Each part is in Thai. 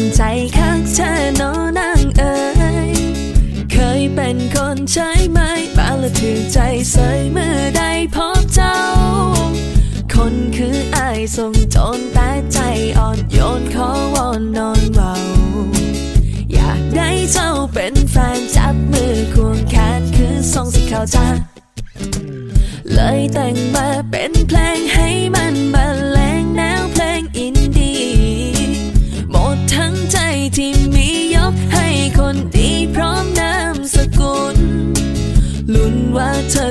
ำใจคักเธอโนนางเอ๋ยเคยเป็นคนใช้ไหมบางละถือใจเสยเมื่อได้พบเจ้า คนคืออายส่งโจนแต่ใจอ่อนโยนขอวอนนอนเบาอยากได้เจ้าเป็นแฟนจับมือควงแขนคือทรงสิเข้าใจเลยแต่งมาเป็นเพลงให้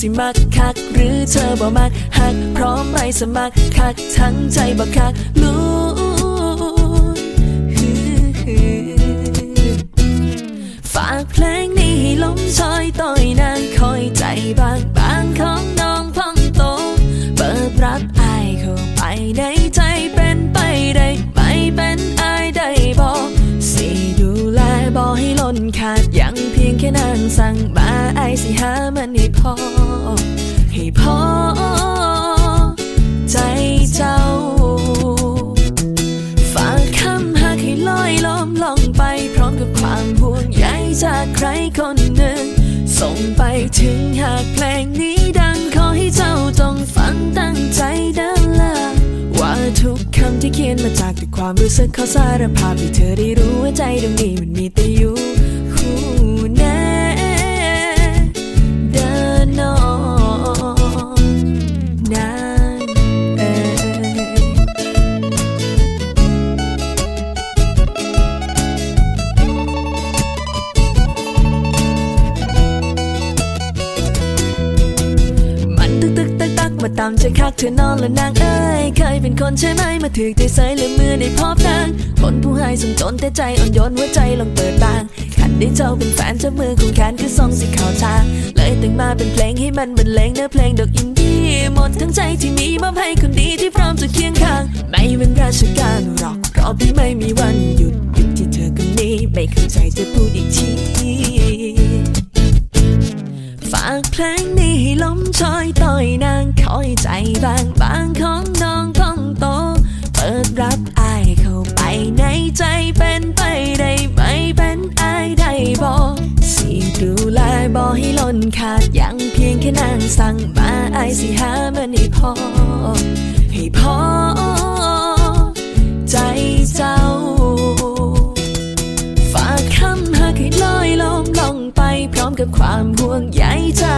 สิมักคัก หรือเธอบ่มักหัก พร้อมไปสมัครคัก ทั้งใจบ่คักลุ้ฝากเพลงนี้ให้ลมซอยต่อยนางคอยใจบางบางของน้องพองโต เปิดรับอายเข้าไปในใจเป็นไปได้ไม่เป็นอายได้บอกสิดูแลบอกให้ล้นขาดยังเพียง ค่นางสั่งมาไอสิหามันให้พอ ให้พอ ใจเจ้า ฝากคำหักให้ลอยล้อมล่องไป พร้อมกับความห่วงใยจากใครคนหนึ่ง ส่งไปถึงหากเพลงนี้ดังขอให้เจ้าจงฟังตั้งใจเดินละว่าทุกคำที่เขียนมาจากแต่ความรู้สึกเขาสารภาพให้เธอได้รู้ว่าใจตรงนี้มันมีแต่อยู่ มาตามใจคักเธอนอนและนางเอ้ยเคยเป็นคนใช่ไหมมาถือใจใส่ลืมมือได้พบนางคนผู้ให้สมจนแต่ใจอ่อนโยนหัวใจลองเปิดบางขันได้เจ้าเป็นแฟนเจ้ามือของแขนคือทรงสิข้าทาเลยแต่งมาเป็นเพลงให้มันบรรเลงเนื้อเพลงดอกอินดี้หมดทั้งใจที่มีมอบให้คนดีที่พร้อมจะเคียงข้างไม่เป็นราชการหรอกรอบที่ไม่มีวันหยุดหยุดที่เธอคนนี้ไม่เข้าใจจะพูดอีกทีากเพลงนี้ให้ลมชอยต่อยนางคอยใจบางบางของน้องของโต เปิดรับอายเข้าไปในใจเป็นไปได้ไหมเป็นอายได้บอกสิดูแลบอให้ล้นขาดยังเพียงแค่นางสั่งมาอายสิหามันให้พอ ให้พอใจเจ้า ฝากคำหักให้ลอยลมลงไปพร้อมกับความห่วงใย